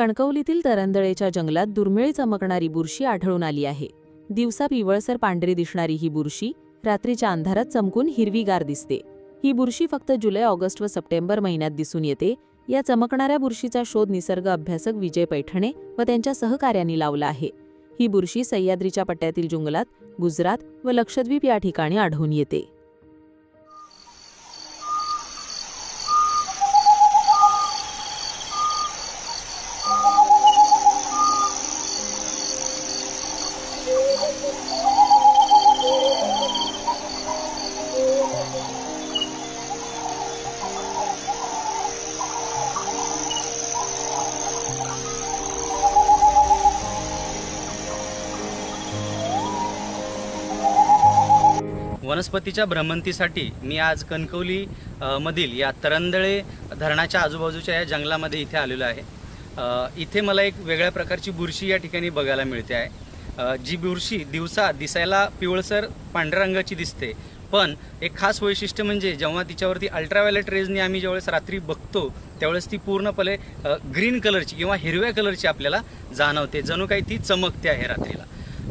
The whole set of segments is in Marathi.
कणकवलीतील तरंदळेच्या जंगलात दुर्मिळ चमकणारी बुरशी आढळून आली आहे. दिवसा पिवळसर पांढरी दिसणारी ही बुरशी रात्रीच्या अंधारात चमकून हिरवीगार दिसते. ही बुरशी फक्त जुलै ऑगस्ट व सप्टेंबर महिन्यात दिसून येते. या चमकणाऱ्या बुरशीचा शोध निसर्ग अभ्यासक विजय पैठणे व त्यांच्या सहकाऱ्यांनी लावला आहे. ही बुरशी सह्याद्रीच्या पट्ट्यातील जंगलात गुजरात व लक्षद्वीप या ठिकाणी आढळून येते. वनस्पतीच्या भ्रमंतीसाठी मी आज कणकवली मधील या तरंदळे धरणाच्या आजूबाजूच्या या जंगलामध्ये इथे आलेलो आहे. इथे मला एक वेगळ्या प्रकारची बुरशी या ठिकाणी बघायला मिळते आहे. जी बुरशी दिवसा दिसायला पिवळसर पांढऱ्या रंगाची दिसते. पण एक खास वैशिष्ट्य म्हणजे जेव्हा तिच्यावरती अल्ट्राव्हायलेट रेजने आम्ही ज्यावेळेस रात्री बघतो त्यावेळेस ती पूर्णपणे ग्रीन कलरची किंवा हिरव्या कलरची आपल्याला जाणवते. जणू काही ती चमकते आहे रात्रीला.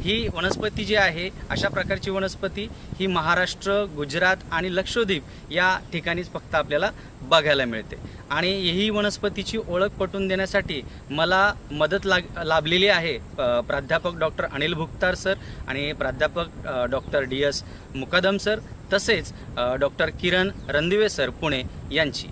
ही वनस्पती जी आहे अशा प्रकारची वनस्पती ही महाराष्ट्र गुजरात आणि लक्षद्वीप या ठिकाणीच फक्त आपल्याला बघायला मिळते. आणि ही वनस्पतीची ओळख पटवून देण्यासाठी मला मदत लाग लाभलेली आहे प्राध्यापक डॉक्टर अनिल भुक्तार सर आणि प्राध्यापक doctor D S Mukadam sir तसेच डॉक्टर किरण रणदिवे सर पुणे यांची.